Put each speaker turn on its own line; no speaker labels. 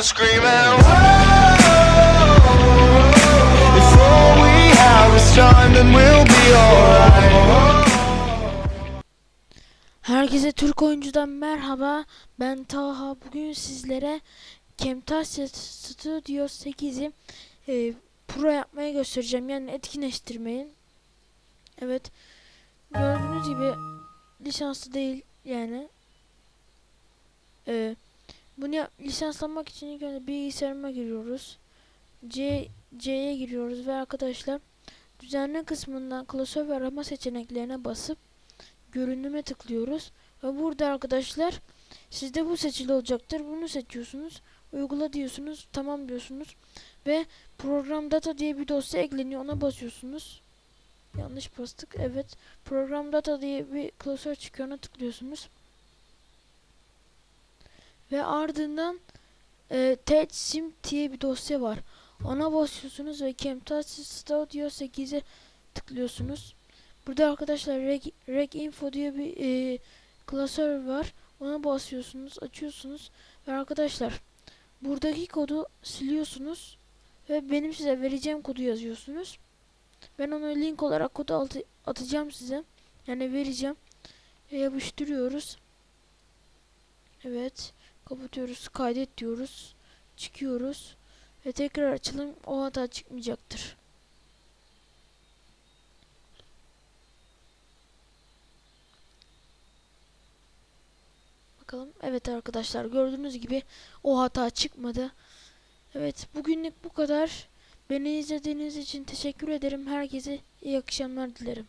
and screaming. If all we have is time, then we'll be alright.
Herkese Türk oyuncudan merhaba. Ben Taha. Bugün sizlere Camtasia Studio 8'i e, pro yapmaya göstereceğim. Yani etkinleştirmeyi. Evet. Gördüğünüz gibi lisanslı değil yani. E, bunu lisanslamak için ilk önce bilgisayarıma giriyoruz. C C'ye giriyoruz ve arkadaşlar düzenle kısmından klasör ve arama seçeneklerine basıp görünüme tıklıyoruz. Ve burada arkadaşlar sizde bu seçili olacaktır. Bunu seçiyorsunuz. Uygula diyorsunuz. Tamam diyorsunuz. Ve program data diye bir dosya ekleniyor. Ona basıyorsunuz. Yanlış bastık. Evet. Program data diye bir klasör çıkıyor. Ona tıklıyorsunuz. Ve ardından e, TEDSIM diye bir dosya var. Ona basıyorsunuz ve Camtasia Studio 8'e tıklıyorsunuz. Burada arkadaşlar reg, reg info diye bir e, klasör var. Ona basıyorsunuz, açıyorsunuz ve arkadaşlar buradaki kodu siliyorsunuz ve benim size vereceğim kodu yazıyorsunuz. Ben onu link olarak kodu altı, atacağım size. Yani vereceğim. Ve yapıştırıyoruz. Evet. Kapatıyoruz. Kaydet diyoruz. Çıkıyoruz. Ve tekrar açalım. O hata çıkmayacaktır. Bakalım. Evet arkadaşlar gördüğünüz gibi o hata çıkmadı. Evet bugünlük bu kadar. Beni izlediğiniz için teşekkür ederim. Herkese iyi akşamlar dilerim.